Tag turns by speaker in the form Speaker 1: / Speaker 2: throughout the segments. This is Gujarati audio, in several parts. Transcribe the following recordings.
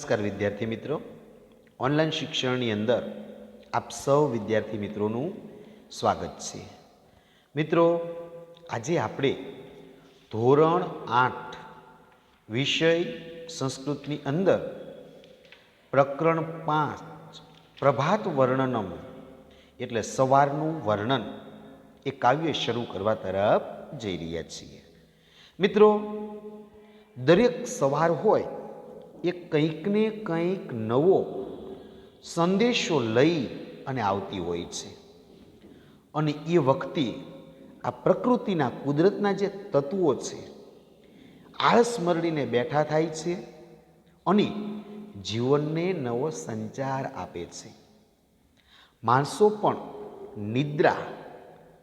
Speaker 1: નમસ્કાર વિદ્યાર્થી મિત્રો. ઓનલાઈન શિક્ષણની અંદર આપ સૌ વિદ્યાર્થી મિત્રોનું સ્વાગત છે. મિત્રો, આજે આપણે ધોરણ આઠ વિષય સંસ્કૃતની અંદર પ્રકરણ પાંચ પ્રભાત વર્ણનમ એટલે સવારનું વર્ણન એ કાવ્ય શરૂ કરવા તરફ જઈ રહ્યા છીએ. મિત્રો, દરેક સવાર હોય એ કંઈકને કંઈક નવો સંદેશો લઈ અને આવતી હોય છે. અને એ વખતે આ પ્રકૃતિના કુદરતના જે તત્વો છે આળસ મરડીને બેઠા થાય છે અને જીવનને નવો સંચાર આપે છે. માણસો પણ નિદ્રા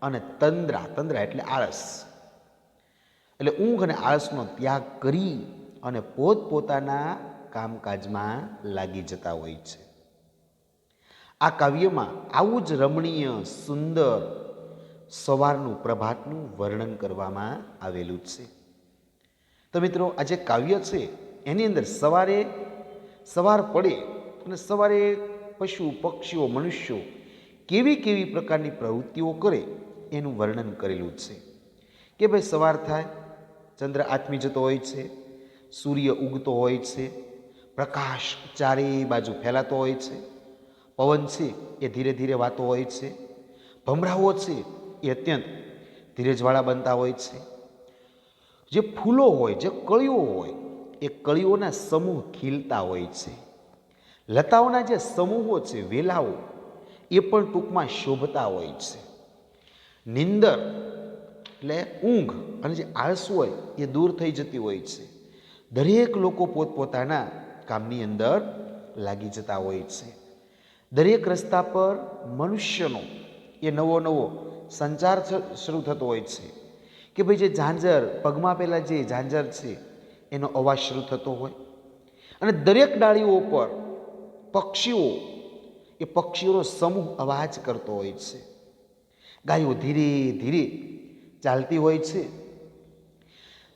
Speaker 1: અને તંદ્રા તંદ્રા એટલે આળસ. એટલે ઊંઘ અને આળસનો ત્યાગ કરી અને પોતપોતાના કામકાજમાં લાગી જતા હોય છે. આ કાવ્યમાં આવું જ રમણીય, સુંદર, સવારનું પ્રભાતનું વર્ણન કરવામાં આવેલું છે. તો મિત્રો, આ જે કાવ્ય છે, એની અંદર સવારે, સવાર પડે અને સવારે પશુ, પક્ષીઓ, મનુષ્યો કેવી કેવી પ્રકારની પ્રવૃત્તિઓ કરે એનું વર્ણન કરેલું છે. કે ભાઈ સવાર થાય, ચંદ્ર આથમી જતો હોય છે સૂર્ય ઉગતો હોય છે, પ્રકાશ ચારે બાજુ ફેલાતો હોય છે, પવન છે એ ધીરે ધીરે વાતો હોય છે ભમરાઓ છે એ અત્યંત ધીરજવાળા બનતા હોય છે. જે ફૂલો હોય, જે કળીઓ હોય, એ કળીઓના સમૂહ ખીલતા હોય છે. લતાઓના જે સમૂહો છે, વેલાઓ, એ પણ ટૂંકમાં શોભતા હોય છે. નિંદર એટલે ઊંઘ અને જે આળસુ હોય, એ દૂર થઈ જતી હોય છે. દરેક લોકો પોતપોતાના કામની અંદર લાગી જતા હોય છે. દરેક રસ્તા પર મનુષ્યનો એ નવો નવો સંચાર શરૂ થતો હોય છે. કે ભાઈ જે ઝાંઝર, પગમાં પહેલાં જે ઝાંઝર છે, એનો અવાજ શરૂ થતો હોય. અને દરેક ડાળીઓ પર પક્ષીઓ, એ પક્ષીઓનો સમૂહ અવાજ કરતો હોય છે. ગાયો ધીરે ધીરે ચાલતી હોય છે.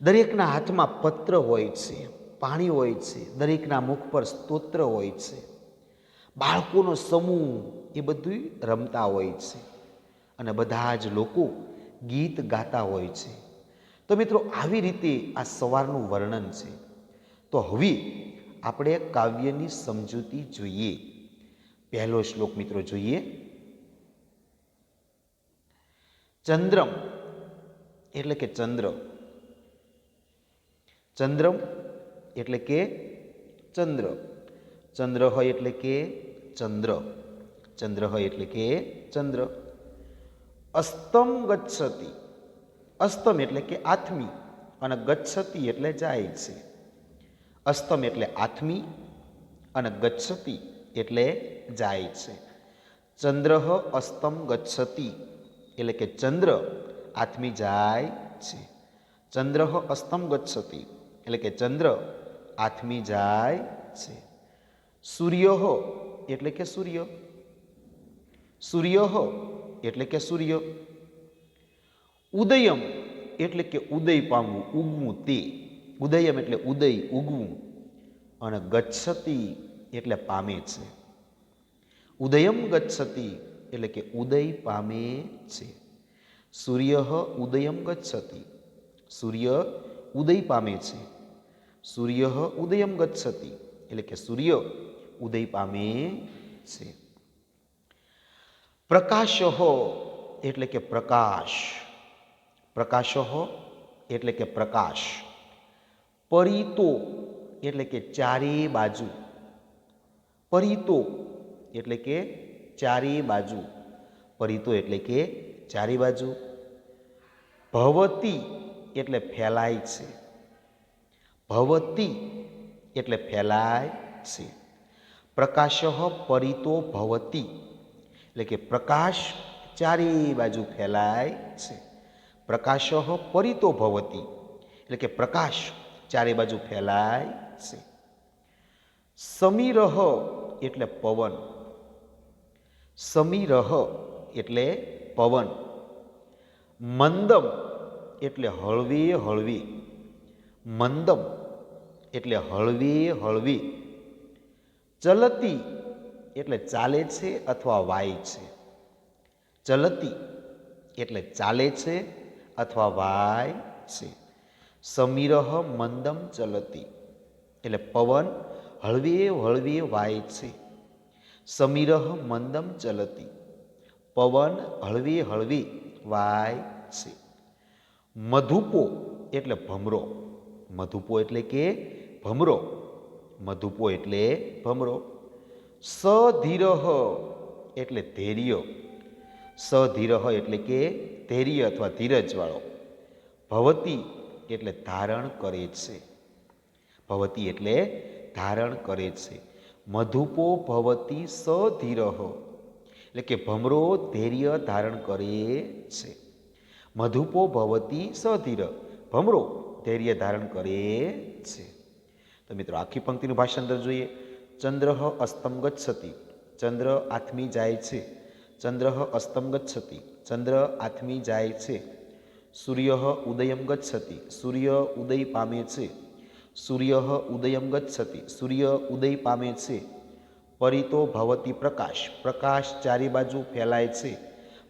Speaker 1: દરેકના હાથમાં પત્ર હોય છે, પાણી હોય છે, દરેકના મુખ પર સ્તોત્ર હોય છે. બાળકોનો સમૂહ એ બધું રમતા હોય છે અને બધા જ લોકો ગીત ગાતા હોય છે. તો મિત્રો, આવી રીતે આ સવારનું વર્ણન છે. તો હવે આપણે કાવ્યની સમજૂતી જોઈએ. પહેલો શ્લોક મિત્રો જોઈએ. ચંદ્રમ, એટલે કે ચંદ્ર. ચંદ્રમ એટલે કે ચંદ્ર. ચંદ્ર હોય એટલે કે ચંદ્ર. ચંદ્ર હોય એટલે કે ચંદ્ર. અસ્તમ ગચ્છતિ. અસ્તમ એટલે કે આથમી અને ગચ્છતિ એટલે જાય છે. અસ્તમ એટલે આથમી અને ગચ્છતિ એટલે જાય છે. ચંદ્ર અસ્તમ ગચ્છતિ એટલે કે ચંદ્ર આથમી જાય છે. ચંદ્ર અસ્તમ ગચ્છતિ. એટલે કે ચંદ્ર આથમી જાય છે. સૂર્ય એટલે કે સૂર્ય. સૂર્ય એટલે કે સૂર્ય. ઉદયમ એટલે કે ઉદય પામવું, ઉગવું તે. ઉદયમ એટલે ઉદય ઉગવું અને ગચ્છતી એટલે પામે છે. ઉદયમ ગચ્છતી એટલે કે ઉદય પામે છે. સૂર્ય ઉદયમ ગચ્છતી. સૂર્ય ઉદય પામે છે. સૂર્ય ઉદયમ ગચ્છતી. એટલે કે સૂર્ય ઉદય પામે છે. પ્રકાશ એટલે કે પ્રકાશ. પ્રકાશ એટલે કે પ્રકાશ. પરિતો એટલે કે ચારે બાજુ. પરિતો એટલે કે ચારે બાજુ. પરિતો એટલે કે ચારે બાજુ. ભવતી એટલે ફેલાય છે. ભવતી એટલે ફેલાય છે. પ્રકાશ પરિતો ભવતી એટલે કે પ્રકાશ ચારે બાજુ ફેલાય છે. પ્રકાશ પરિતો ભવતી એટલે કે પ્રકાશ ચારે બાજુ ફેલાય છે. સમીરહ એટલે પવન. સમીરહ એટલે પવન. મંદમ એટલે હળવે હળવી. મંદમ એટલે હળવી હળવી. ચલતી એટલે ચાલે છે અથવા વાય છે. ચલતી એટલે ચાલે છે અથવા વાય છે. સમીરહ મંદમ ચલતી એટલે પવન હળવીએ હળવીએ વાય છે. સમીરહ મંદમ ચલતી પવન હળવી હળવી, વાય છે. મધુપો એટલે ભમરો. મધુપો એટલે કે ભમરો. મધુપો એટલે ભમરો. સધીરહ એટલે ધૈર્ય. સધીરહ એટલે કે ધૈર્ય અથવા ધીરજવાળો. ભવતી એટલે ધારણ કરે છે. ભવતી એટલે ધારણ કરે છે. મધુપો ભવતી સધીરહ એટલે કે ભમરો ધૈર્ય ધારણ કરે છે. મધુપો ભવતી સધીર, ભમરો ધૈર્ય ધારણ કરે છે. તો મિત્રો, આખી પંક્તિનું ભાષાંતર જોઈએ. ચંદ્ર અસ્તમ ગચ્છતિ ચંદ્ર આથમી જાય છે. ચંદ્ર અસ્તમ ગચ્છતિ ચંદ્ર આથમી જાય છે. સૂર્ય ઉદયમ ગચ્છતિ સૂર્ય ઉદય પામે છે. સૂર્ય ઉદયમ ગચ્છતિ સૂર્ય ઉદય પામે છે. પરિતો ભવતી પ્રકાશ. પ્રકાશ ચારે બાજુ ફેલાય છે.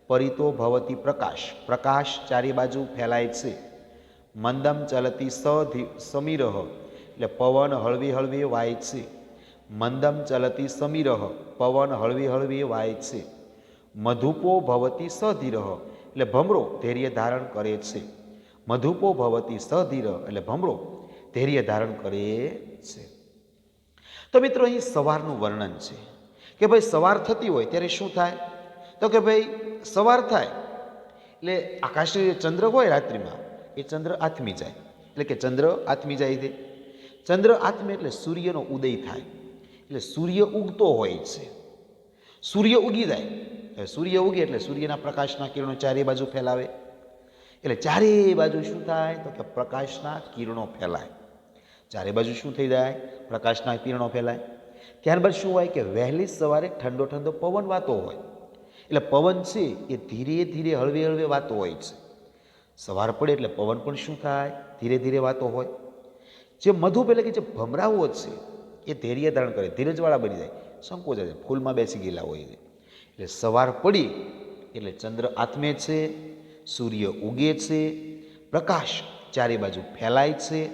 Speaker 1: પરિતો ભવતી પ્રકાશ. પ્રકાશ ચારે બાજુ ફેલાય છે. મંદમ ચલતી સધી સમીરહ. એટલે પવન હળવી હળવી વાય છે. મંદમ ચલતી સમીરહ, પવન હળવી હળવી વાય છે. મધુપો ભવતી સધીરહ, એટલે ભમરો ધૈર્ય ધારણ કરે છે. મધુપો ભવતી સધીર એટલે ભમરો ધૈર્ય ધારણ કરે છે. તો મિત્રો અહીં સવારનું વર્ણન છે કે ભાઈ સવાર થતી હોય ત્યારે શું થાય? તો કે ભાઈ સવાર થાય એટલે આકાશી જે ચંદ્ર હોય રાત્રિમાં એ ચંદ્ર આથમી જાય. એટલે કે ચંદ્ર આથમી જાય છે. ચંદ્ર આત્મે એટલે સૂર્યનો ઉદય થાય. એટલે સૂર્ય ઉગતો હોય છે. સૂર્ય ઉગી જાય. સૂર્ય ઉગે એટલે સૂર્યના પ્રકાશના કિરણો ચારે બાજુ ફેલાવે. એટલે ચારે બાજુ શું થાય? તો કે પ્રકાશના કિરણો ફેલાય. ચારે બાજુ શું થઈ જાય? પ્રકાશના કિરણો ફેલાય. ત્યારબાદ શું હોય કે વહેલી સવારે ઠંડો ઠંડો પવન વાતો હોય. એટલે પવન છે એ ધીરે ધીરે હળવે હળવે વાતો હોય છે. સવાર પડે એટલે પવન પણ શું થાય? ધીરે ધીરે વાતો હોય. જે મધુપ એટલે કે જે ભમરાઓ છે, એ ધૈર્ય ધારણ કરે, ધીરજવાળા બની જાય સંકોચાય છે ફૂલમાં બેસી ગયેલા હોય એટલે સવાર પડી, એટલે ચંદ્ર આત્મે છે, સૂર્ય ઉગે છે, પ્રકાશ ચારે બાજુ ફેલાય છે,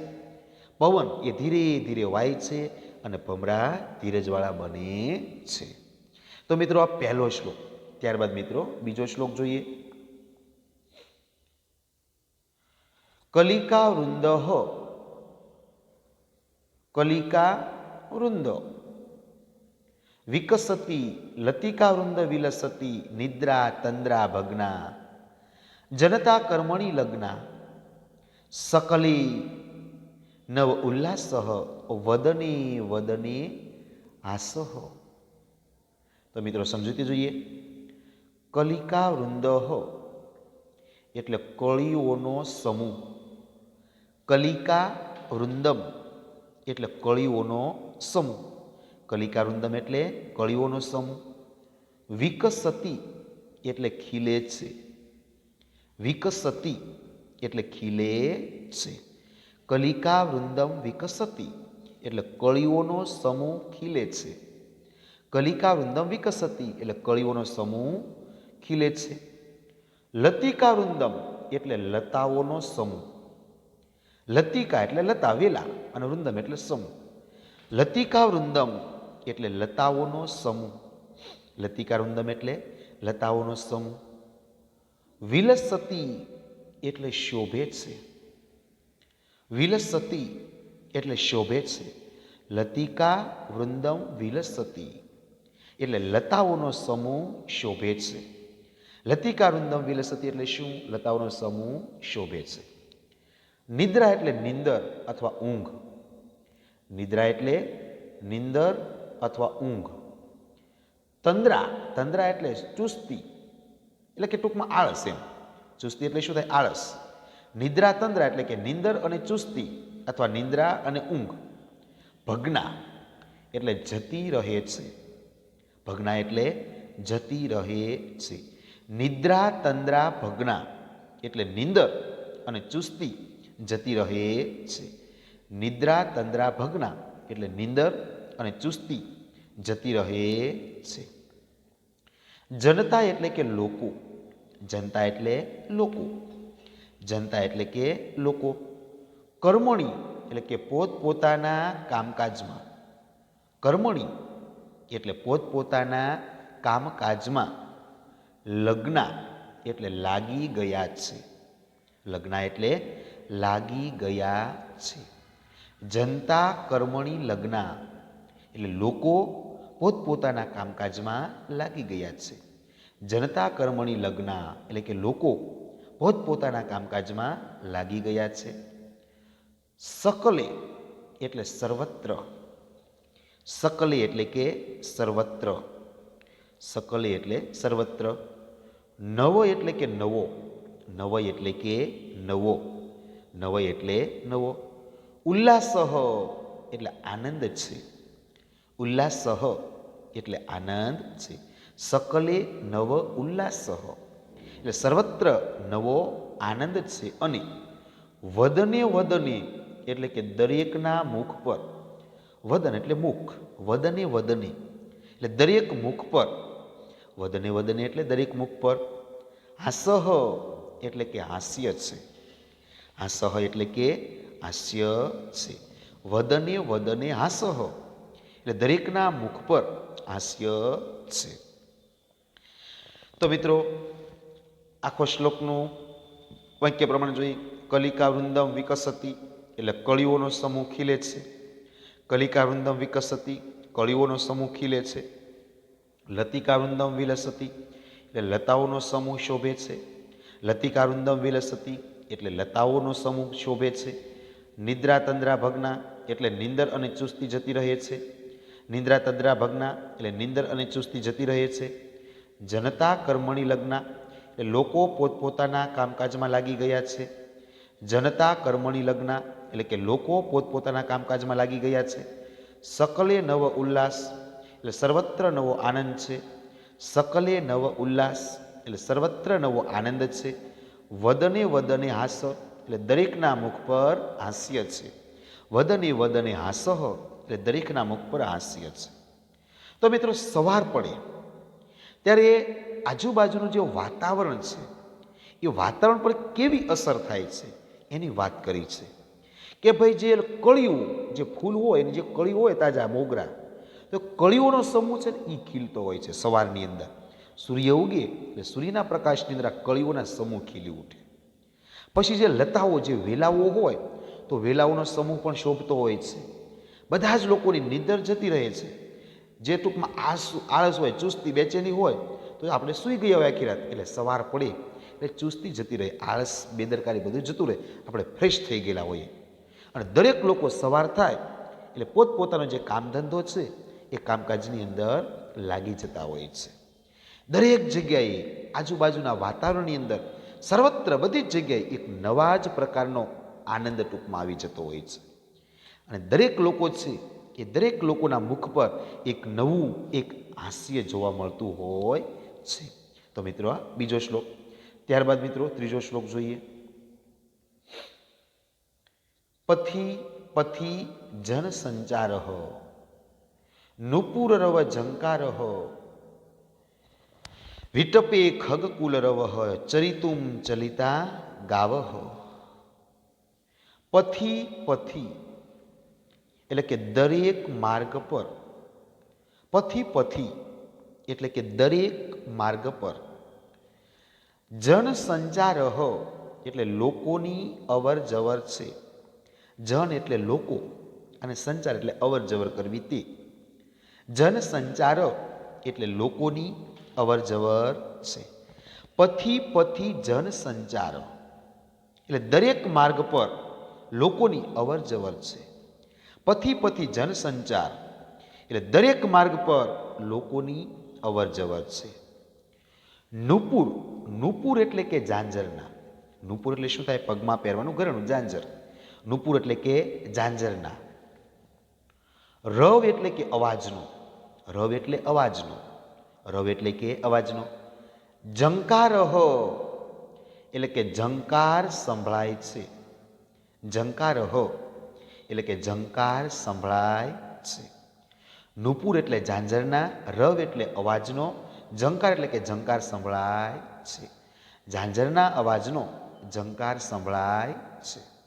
Speaker 1: પવન એ ધીરે ધીરે વાય છે અને ભમરા ધીરજવાળા બને છે. તો મિત્રો, આ પહેલો શ્લોક. ત્યારબાદ મિત્રો, બીજો શ્લોક જોઈએ. કલિકા વૃંદ કલિકા વૃંદ. વિકસતી લતિકા વૃંદ વિલસતી નિદ્રા તંદ્રા ભગ્ના. જનતા કર્મણી લગ્ના. સકલી નવ ઉલ્લાસ વદને વદને આસહ. તો મિત્રો સમજૂતી જોઈએ. કલિકા વૃંદ એટલે કળીઓનો સમૂહ. કલિકા વૃંદમ. એટલે કળીઓનો સમૂહ કલિકારુંદમ એટલે કળીઓનો સમૂહ વિકસતી એટલે ખીલે છે. વિકસતી એટલે ખીલે છે. કલિકા વૃંદમ વિકસતી એટલે કળીઓનો સમૂહ ખીલે છે. કલિકા વૃંદમ વિકસતી એટલે કળીઓનો સમૂહ ખીલે છે. લતિકા વૃંદમ એટલે લતાઓનો સમૂહ. લતિકા એટલે લતા વેલા અને વૃંદમ એટલે સમૂહ. લતિકા વૃંદમ એટલે લતાઓનો સમૂહ. લતિકા વૃંદમ એટલે લતાઓનો સમૂહ. વિલસતી એટલે શોભે છે. વિલસતી એટલે શોભે છે. લતિકા વૃંદમ વિલસતી એટલે લતાઓનો સમૂહ શોભે છે. લતિકા વૃંદમ વિલસતી એટલે શું? લતાઓનો સમૂહ શોભે છે. નિદ્રા એટલે નિંદર અથવા ઊંઘ. નિદ્રા એટલે નિંદર અથવા ઊંઘ. તંદ્રા તંદ્રા એટલે ચુસ્તી. એટલે કે ટૂંકમાં આળસ એમ. ચુસ્તી એટલે શું થાય? આળસ. નિદ્રા, તંદ્રા એટલે કે નિંદર અને ચુસ્તી અથવા નિંદ્રા અને ઊંઘ. ભગના એટલે જતી રહે છે. ભગ્ના એટલે જતી રહે છે. નિદ્રા, તંદ્રા, ભગના એટલે નિંદર અને ચુસ્તી જતી રહે છે. નિદ્રા તંદ્રા ભગના એટલે નિંદર અને ચુસ્તી જતી રહે છે. જનતા એટલે કે લોકો. જનતા એટલે લોકો. જનતા એટલે કે લોકો. કર્મણી એટલે કે પોતપોતાના કામકાજમાં. કર્મણી એટલે પોતપોતાના કામકાજમાં. લગ્ન એટલે લાગી ગયા છે. લગ્ન એટલે લાગી ગયા છે. જનતા કર્મણી લગ્ન, એટલે લોકો પોતપોતાના કામકાજમાં લાગી ગયા છે. જનતા કર્મણી લગ્ન, એટલે કે લોકો પોતપોતાના કામકાજમાં લાગી ગયા છે. સકલે એટલે સર્વત્ર. સકલે એટલે કે સર્વત્ર. સકલે એટલે સર્વત્ર. નવો એટલે કે નવો. નવય એટલે કે નવો. નવય એટલે નવો. ઉલ્લાસહ એટલે આનંદ છે. ઉલ્લાસહ એટલે આનંદ છે. સકલે નવ ઉલ્લાસહ. એટલે સર્વત્ર નવો આનંદ છે. અને વદને વદને એટલે કે દરેકના મુખ પર. વદન એટલે મુખ. વદને વદને. એટલે દરેક મુખ પર. વદને વદને એટલે દરેક મુખ પર. હાસહ એટલે કે હાસ્ય છે. હાસહ એટલે કે હાસ્ય છે. વદને વદને હાસહ. એટલે દરેકના મુખ પર હાસ્ય છે. તો મિત્રો, આખો શ્લોકનું વાક્ય પ્રમાણે જોઈએ કલિકા વૃંદમ વિકસતી એટલે કળીઓનો સમૂહ ખીલે છે. કલિકા વૃંદમ વિકસતી, કળીઓનો સમૂહ ખીલે છે. લતિકા વૃંદમ વિલસતી એટલે લતાઓનો સમૂહ શોભે છે. લતિકા વૃંદમ વિલસતી એટલે લતાઓનો સમૂહ શોભે છે. નિદ્રા તંદ્રા ભગના એટલે નિંદર અને ચુસ્તી જતી રહે છે. નિંદ્રા તંદ્રા ભગના એટલે નિંદર અને ચુસ્તી જતી રહે છે. જનતા કર્મણી લગ્ન એટલે લોકો પોતપોતાના કામકાજમાં લાગી ગયા છે. જનતા કર્મણી લગ્ન એટલે કે લોકો પોતપોતાના કામકાજમાં લાગી ગયા છે. સકલે નવ ઉલ્લાસ એટલે સર્વત્ર નવો આનંદ છે. સકલે નવ ઉલ્લાસ એટલે સર્વત્ર નવો આનંદ છે. વદને વદને હાસ, એટલે દરેકના મુખ પર હાસ્ય છે. વદને વદને હાસહ એટલે દરેકના મુખ પર હાસ્ય છે. તો મિત્રો સવાર પડે. ત્યારે આજુબાજુનું જે વાતાવરણ છે, એ વાતાવરણ પર કેવી અસર થાય છે, એની વાત કરી છે. કે ભાઈ જે કળિયું, જે ફૂલ હોય, એની જે કળિયું હોય તાજા મોગરા, તો કળીઓનો સમૂહ છે ને એ ખીલતો હોય છે સવારની અંદર. સૂર્ય ઉગે એટલે સૂર્યના પ્રકાશની અંદર આ કળીઓના સમૂહ ખીલી ઉઠે. પછી જે લતાઓ, જે વેલાઓ હોય, તો વેલાઓનો સમૂહ પણ શોભતો હોય છે. બધા જ લોકોની નિંદર જતી રહે છે. જે ટૂંકમાં આસ આળસ હોય, ચુસ્તી બેચેની હોય, તો આપણે સૂઈ ગયા હોય આખી રાત, એટલે સવાર પડે, એટલે ચુસ્તી જતી રહે, આળસ, બેદરકારી બધું જતું રહે, આપણે ફ્રેશ થઈ ગયેલા હોઈએ. અને દરેક લોકો સવાર થાય, એટલે પોતપોતાનો જે કામ ધંધો છે, એ કામકાજની અંદર લાગી જતા હોય છે. દરેક જગ્યાએ આજુબાજુના વાતાવરણની અંદર સર્વત્ર બધી જ જગ્યાએ એક નવા જ પ્રકારનો આનંદ ટૂંકમાં આવી જતો હોય છે. અને દરેક લોકો છે એ દરેક લોકોના મુખ પર એક નવું, એક હાસ્ય જોવા મળતું હોય છે. તો મિત્રો આ બીજો શ્લોક. ત્યારબાદ મિત્રો ત્રીજો શ્લોક જોઈએ. પથી પથી જન સંચાર નુપુર રવ ઝંકાર વિટપે ખગ રવ ચરિતુમ ચલિતા ગાવહ. પથી પથી, એટલે કે દરેક માર્ગ પર, પથી પથી, એટલે કે દરેક માર્ગ પર. જન સંચારહ, એટલે લોકોની અવર જવર છે. જન એટલે લોકો અને સંચાર એટલે અવર જવર કરવી તે. જન સંચાર એટલે લોકોની અવર જવર છે. પથી પથી જન સંચાર. એટલે દરેક માર્ગ પર લોકોની અવર જવર છે. પથી પથી જન સંચાર. એટલે દરેક માર્ગ પર લોકોની અવર જવર છે. નુપુર નુપુર એટલે કે ઝાંઝરના. નુપુર એટલે શું થાય? પગમાં પહેરવાનું ઘરેણું, ઝાંઝર. નુપુર એટલે કે ઝાંઝરના. રવ એટલે કે અવાજનો. રવ એટલે અવાજનો. રવ એટલે કે અવાજનો. ઝંકાર એટલે કે ઝંકાર સંભળાય છે. ઝંકાર એટલે કે ઝંકાર સંભળાય છે. નુપુર એટલે ઝાંઝરના, રવ એટલે અવાજનો ઝંકાર એટલે કે ઝંકાર સંભળાય છે. ઝાંઝરના અવાજનો ઝંકાર સંભળાય છે.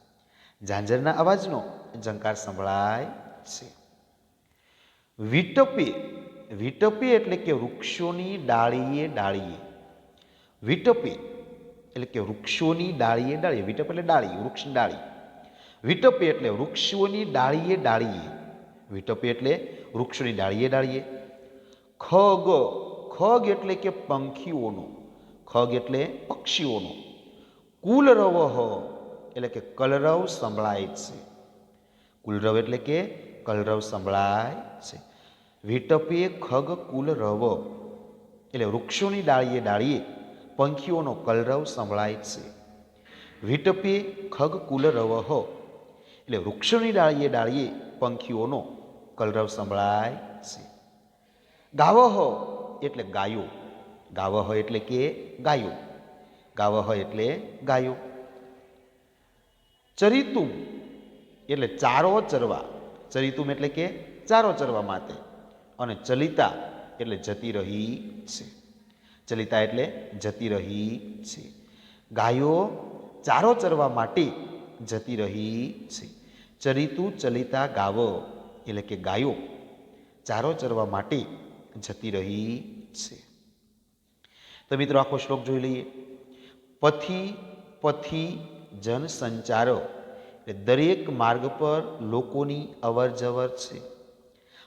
Speaker 1: ઝાંઝરના અવાજનો ઝંકાર સંભળાય છે. વિટપે વિટપે એટલે કે વૃક્ષોની ડાળીએ ડાળીએ. વિટપે એટલે કે વૃક્ષોની ડાળીએ ડાળીએ. વિટપ એટલે ડાળી વૃક્ષની ડાળી. વિટપે એટલે વૃક્ષોની ડાળીએ ડાળીએ. વિટપે એટલે વૃક્ષોની ડાળીએ ડાળીએ. ખગ ખગ એટલે કે પંખીઓનો. ખગ એટલે પક્ષીઓનો. કુલરવ એટલે કે કલરવ સંભળાય છે. કુલરવ એટલે કે કલરવ સંભળાય છે. વિટપે ખગ કુલ રવ. એટલે વૃક્ષોની ડાળીએ ડાળીએ પંખીઓનો કલરવ સંભળાય છે. વિટપીએ ખગ કુલ કુલરવ એટલે વૃક્ષોની ડાળીએ ડાળીએ પંખીઓનો કલરવ સંભળાય છે. ગાવહ એટલે ગાયો. ગાવહ એટલે કે ગાયો. ગાવહ એટલે ગાયો. ચરિતુમ એટલે ચારો ચરવા. ચરિતુમ એટલે કે ચારો ચરવા માટે. અને ચલિતા એટલે જતી રહી છે. ચલિતા એટલે જતી રહી છે. ગાયો ચારો ચરવા માટે જતી રહી છે. ચરિતું ચલિતા ગાવ એટલે કે ગાયો ચારો ચરવા માટે જતી રહી છે. તો મિત્રો આખો શ્લોક જોઈ લઈએ. પથી પથી જનસંચારો એટલે દરેક માર્ગ પર લોકોની અવર જવર છે.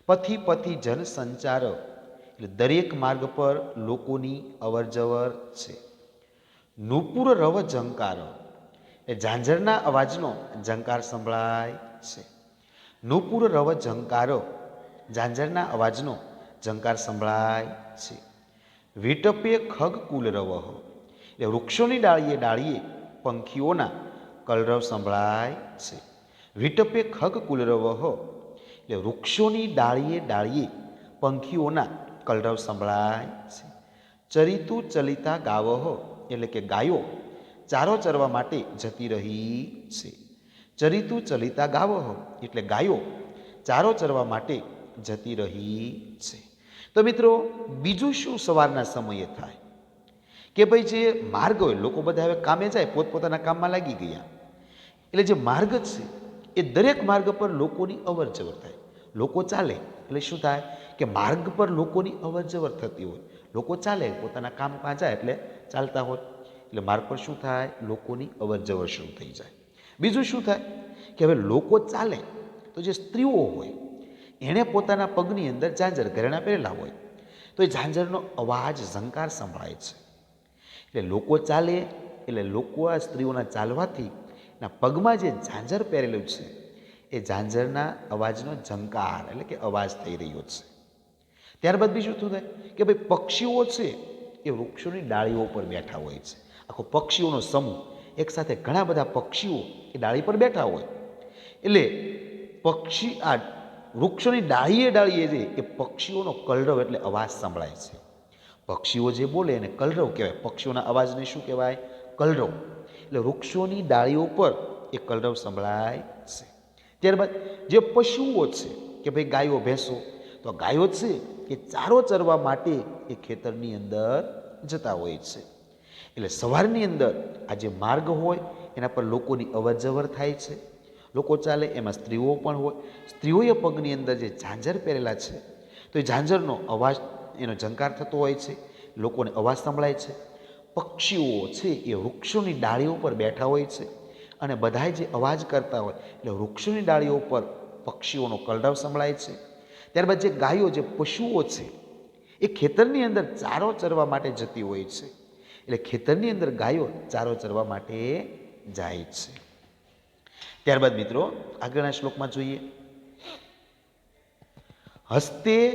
Speaker 1: પથી પથી જન સંચાર એટલે દરેક માર્ગ પર લોકોની અવર જવર છે. નુપુર રવ ઝંકાર એ ઝાંઝરના અવાજનો ઝંકાર સંભળાય છે. નુપુર રવ ઝંકારો ઝાંઝરના અવાજનો ઝંકાર સંભળાય છે. વિટપે ખગ કુલ રવ એ વૃક્ષોની ડાળીએ ડાળીએ પંખીઓના કલરવ સંભળાય છે. વિટપે ખગ કુલરવ એટલે વૃક્ષોની ડાળીએ ડાળીએ પંખીઓના કલરવ સંભળાય છે. ચરિતુ ચલિતા ગાવહ એટલે કે ગાયો ચારો ચરવા માટે જતી રહી છે. ચરિતુ ચલિતા ગાવહ એટલે ગાયો ચારો ચરવા માટે જતી રહી છે. તો મિત્રો, બીજું શું સવારના સમયે થાય? કે ભાઈ જે માર્ગ હોય, લોકો બધા હવે કામે જાય, પોતપોતાના કામમાં લાગી ગયા. એટલે જે માર્ગ છે એ દરેક માર્ગ પર લોકોની અવર જવર થાય. લોકો ચાલે, એટલે શું થાય? કે માર્ગ પર લોકોની અવર જવર થતી હોય. લોકો ચાલે, પોતાના કામ જાય, એટલે ચાલતા હોય. એટલે માર્ગ પર શું થાય? લોકોની અવર જવર શરૂ થઈ જાય. બીજું શું થાય? કે હવે લોકો ચાલે, તો જે સ્ત્રીઓ હોય એણે પોતાના પગની અંદર ઝાંઝર ઘરેણા પહેરેલા હોય, તો એ ઝાંઝરનો અવાજ, ઝંકાર સંભળાય છે. એટલે લોકો ચાલે, એટલે લોકો આ સ્ત્રીઓના ચાલવાથી એના પગમાં જે ઝાંઝર પહેરેલું છે, એ ઝાંઝરના અવાજનો ઝંકાર, એટલે કે અવાજ થઈ રહ્યો છે. ત્યારબાદ બીજું શું થાય? કે ભાઈ પક્ષીઓ છે, એ વૃક્ષોની ડાળીઓ પર બેઠા હોય છે. આખો પક્ષીઓનો સમૂહ એકસાથે ઘણા બધા પક્ષીઓ એ ડાળી પર બેઠા હોય. એટલે પક્ષી, આ વૃક્ષોની ડાળીએ ડાળીએ જે, એ પક્ષીઓનો કલરવ એટલે અવાજ સંભળાય છે. પક્ષીઓ જે બોલે એને કલરવ કહેવાય. પક્ષીઓના અવાજને શું કહેવાય? કલરવ. એટલે વૃક્ષોની ડાળીઓ પર એ કલરવ સંભળાય છે. ત્યારબાદ જે પશુઓ છે કે ભાઈ ગાયો ભેંસો, તો ગાયો છે એ ચારો ચરવા માટે એ ખેતરની અંદર જતા હોય છે. એટલે સવારની અંદર આ જે માર્ગ હોય એના પર લોકોની અવર જવર થાય છે. લોકો ચાલે એમાં સ્ત્રીઓ પણ હોય. સ્ત્રીઓએ પગની અંદર જે ઝાંઝર પહેરેલા છે, તો એ ઝાંઝરનો અવાજ, એનો ઝંકાર થતો હોય છે. લોકોને અવાજ સંભળાય છે. પક્ષીઓ છે એ વૃક્ષોની ડાળીઓ પર બેઠા હોય છે અને બધાએ જે અવાજ કરતા હોય એટલે વૃક્ષોની ડાળીઓ પર પક્ષીઓનો કલરવ સંભળાય છે. ત્યારબાદ જે ગાયો, જે પશુઓ છે, એ ખેતરની અંદર ચારો ચરવા માટે જતી હોય છે. એટલે ખેતરની અંદર ગાયો ચારો ચરવા માટે જાય છે. ત્યારબાદ મિત્રો, આગળના શ્લોકમાં જોઈએ. હસ્તે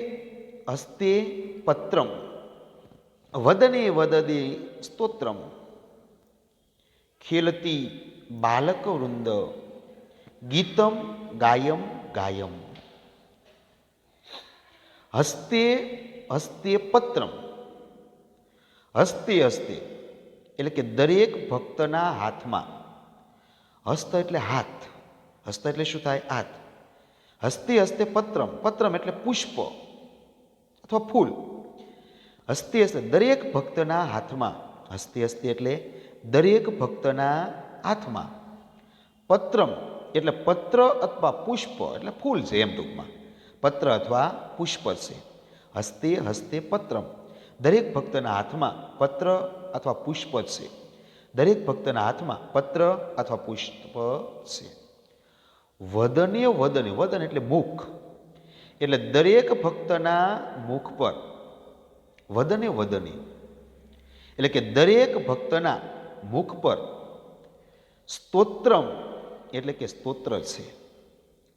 Speaker 1: હસ્તે પત્રમ. વદને વદદે સ્તોત્રમ. ખેલતી બાલક વૃંદ ગીતમ ગાયમ ગાયમ. હસ્તે હસ્તે પત્રમ. હસ્તે હસ્તે, એટલે કે દરેક ભક્તના હાથમાં. હસ્ત એટલે હાથ, હસ્ત એટલે શું થાય? હાથ. હસ્તે હસ્તે પત્રમ. પત્રમ એટલે પુષ્પ અથવા ફૂલ. હસ્તે હસ્તે, દરેક ભક્તના હાથમાં, હસ્તે હસ્તે એટલે દરેક ભક્તના હાથમાં. પત્રમ એટલે પત્ર અથવા પુષ્પ એટલે ફૂલ છે એમ ટૂંકમાં. પત્ર અથવા પુષ્પ છે. હસ્તે હસ્તે પત્રમ. દરેક ભક્તના હાથમાં પત્ર અથવા પુષ્પ છે. દરેક ભક્તના હાથમાં પત્ર અથવા પુષ્પ છે. વદને વદને, વદન એટલે મુખ. એટલે દરેક ભક્તના મુખ પર વદને વદને. એટલે કે દરેક ભક્તના મુખ પર સ્તોત્રમ એટલે કે સ્તોત્ર છે.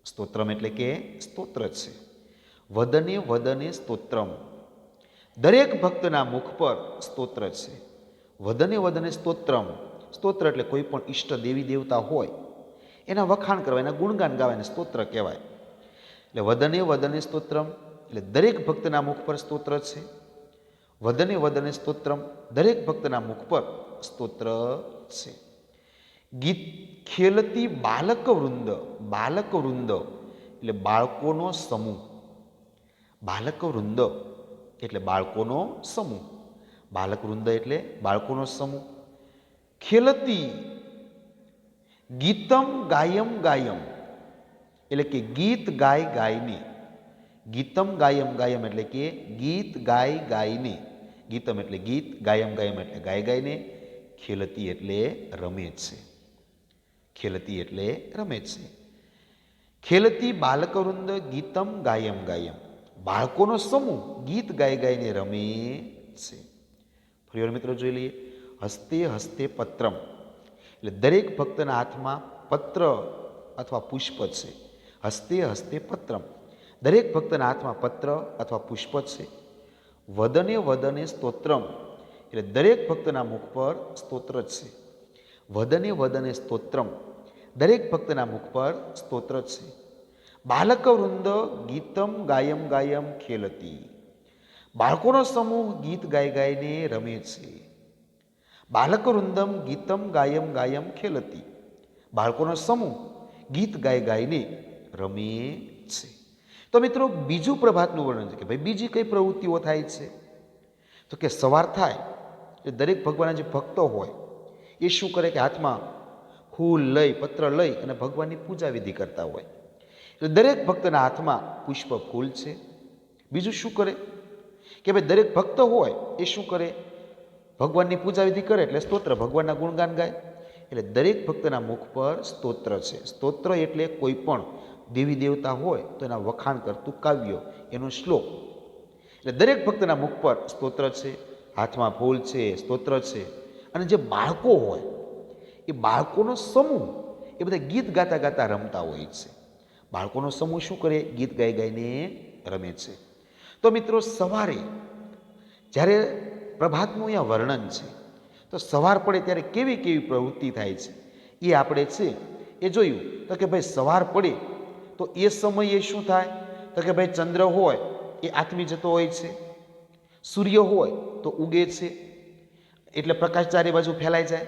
Speaker 1: સ્તોત્રમ એટલે કે સ્તોત્ર છે. વદને વદને સ્તોત્રમ. દરેક ભક્તના મુખ પર સ્તોત્ર છે. વદને વદને સ્તોત્રમ. સ્તોત્ર એટલે કોઈ પણ ઈષ્ટ દેવી દેવતા હોય, એના વખાણ કરવા, એના ગુણગાન ગાવા એને સ્તોત્ર કહેવાય. એટલે વદને વદને સ્તોત્રમ. એટલે દરેક ભક્તના મુખ પર સ્તોત્ર છે. વદને વદને સ્તોત્રમ. દરેક ભક્તના મુખ પર સ્તોત્ર છે. ગીત ખેલતી બાલક વૃંદ બાલક વૃંદ એટલે બાળકોનો સમૂહ. બાલક વૃંદ એટલે બાળકોનો સમૂહ. બાલક વૃંદ એટલે બાળકોનો સમૂહ. ખેલતી ગીતમ ગાયમ ગાયમ એટલે કે ગીત ગાય ગાયને. ગીતમ ગાયમ ગાયમ એટલે કે ગીત ગાય ગાયને. ગીતમ એટલે ગીત, ગાયમ ગાયમ એટલે ગાય ગાયને, ખેલતી એટલે રમે છે. ખેલતી એટલે રમે છે. ખેલતી બાલકવૃંદ ગીતમ ગાયમ ગાયમ. બાળકોનો સમૂહ ગીત ગાય ગાયને રમે છે. ફરી વાર મિત્રો જોઈ લઈએ. હસ્તે હસ્તે પત્રમ. એટલે દરેક ભક્તના હાથમાં પત્ર અથવા પુષ્પ છે. હસ્તે હસ્તે પત્રમ. દરેક ભક્તના હાથમાં પત્ર અથવા પુષ્પ છે. વદને વદને સ્તોત્રમ. એટલે દરેક ભક્તના મુખ પર સ્તોત્ર છે. વદને વદને સ્તોત્રમ. દરેક ભક્તના મુખ પર સ્તોત્ર છે. બાલક વૃંદ ગીતમ ગાયમ ગાયમ ખેલતી. બાળકોનો સમૂહ ગીત ગાય ગાઈને રમે છે. બાલક વૃંદમ ગીતમ ગાયમ ગાયમ ખેલતી. બાળકોનો સમૂહ ગીત ગાય ગાઈને રમે છે. તો મિત્રો બીજું પ્રભાતનું વર્ણન છે કે ભાઈ બીજી કઈ પ્રવૃત્તિઓ થાય છે? તો કે સવાર થાય, એ દરેક ભગવાનના જે ભક્તો હોય, એ શું કરે કે હાથમાં ફૂલ લઈ, પત્ર લઈ અને ભગવાનની પૂજા વિધિ કરતા હોય. એટલે દરેક ભક્તના હાથમાં પુષ્પ ફૂલ છે. બીજું શું કરે? કે ભાઈ દરેક ભક્ત હોય, એ શું કરે? ભગવાનની પૂજા વિધિ કરે એટલે સ્તોત્ર, ભગવાનના ગુણગાન ગાય. એટલે દરેક ભક્તના મુખ પર સ્તોત્ર છે. સ્તોત્ર એટલે કોઈ પણ દેવી દેવતા હોય તો એના વખાણ કરતું કાવ્ય, એનો શ્લોક. એટલે દરેક ભક્તના મુખ પર સ્તોત્ર છે, હાથમાં ફૂલ છે, સ્તોત્ર છે. અને જે બાળકો હોય, એ બાળકોનો સમૂહ, એ બધા ગીત ગાતા ગાતા રમતા હોય છે. બાળકોનો સમૂહ શું કરે? ગીત ગાઈ ગાઈને રમે છે. તો મિત્રો, સવારે જ્યારે પ્રભાતનું અહીંયા વર્ણન છે, તો સવાર પડે ત્યારે કેવી કેવી પ્રવૃત્તિ થાય છે? એ આપણે છે, એ જોયું. તો કે ભાઈ, સવાર પડે તો એ સમયે શું થાય? તો કે ભાઈ ચંદ્ર હોય, એ આથમી જતો હોય છે. સૂર્ય હોય, તો ઉગે છે. એટલે પ્રકાશ ચારે બાજુ ફેલાઈ જાય.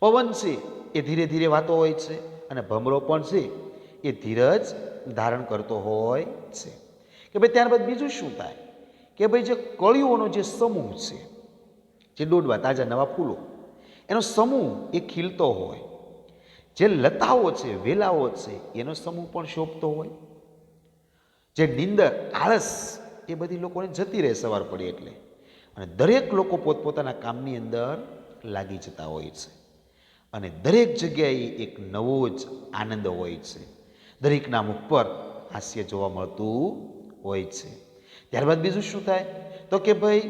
Speaker 1: પવન છે, એ ધીરે ધીરે વાતો હોય છે. અને ભમરો પણ છે, એ ધીરજ ધારણ કરતો હોય છે. કે ભાઈ ત્યારબાદ બીજું શું થાય? કે ભાઈ જે કળીઓનો જે સમૂહ છે, જે ડોડવા તાજા નવા ફૂલો, એનો સમૂહ એ ખીલતો હોય. જે લતાઓ છે, વેલાઓ છે, એનો સમૂહ પણ શોભતો હોય. જે નિંદર, આળસ, એ બધી લોકોને જતી રહે સવાર પડે એટલે. અને દરેક લોકો પોતપોતાના કામની અંદર લાગી જતા હોય છે. અને દરેક જગ્યાએ એક નવો જ આનંદ હોય છે. દરેકના મુખ પર હાસ્ય જોવા મળતું હોય છે. ત્યારબાદ બીજું શું થાય? તો કે ભાઈ,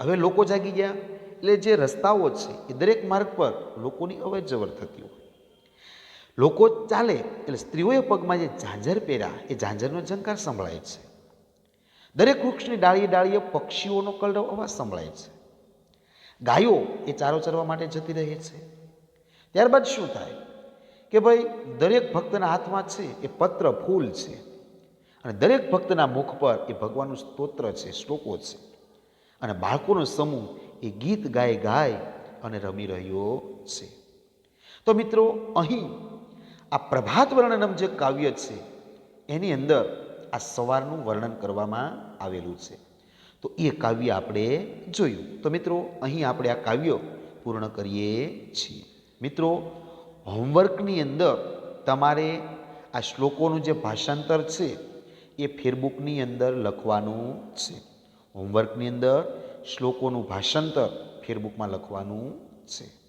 Speaker 1: હવે લોકો જાગી ગયા. એટલે જે રસ્તાઓ છે, એ દરેક માર્ગ પર લોકોની અવર જવર થતી હોય. લોકો ચાલે, એટલે સ્ત્રીઓએ પગમાં જે ઝાંઝર પહેર્યા, એ ઝાંઝરનો ઝંકાર સંભળાય છે. દરેક વૃક્ષની ડાળીએ ડાળીએ પક્ષીઓનો કલરવ અવાજ સંભળાય છે. ગાયો એ ચારો ચરવા માટે જતી રહે છે. ત્યારબાદ શું થાય? કે ભાઈ, દરેક ભક્તના હાથમાં છે, એ પત્ર ફૂલ છે. અને દરેક ભક્તના મુખ પર એ ભગવાનનું સ્તોત્ર છે, શ્લોકો છે. અને બાળકોનો સમૂહ એ ગીત ગાય ગાય અને રમી રહ્યો છે. તો મિત્રો, અહીં આ પ્રભાત વર્ણનમ જે કાવ્ય છે, એની અંદર આ સવારનું વર્ણન કરવામાં આવેલું છે. તો એ કાવ્ય આપણે જોયું. તો મિત્રો, અહીં આપણે આ કાવ્ય પૂર્ણ કરીએ છીએ. મિત્રો, હોમવર્કની અંદર તમારે આ શ્લોકોનું જે ભાષાંતર છે, એ ફેરબુકની અંદર લખવાનું છે. હોમવર્કની અંદર શ્લોકોનું ભાષાંતર ફેરબુકમાં લખવાનું છે.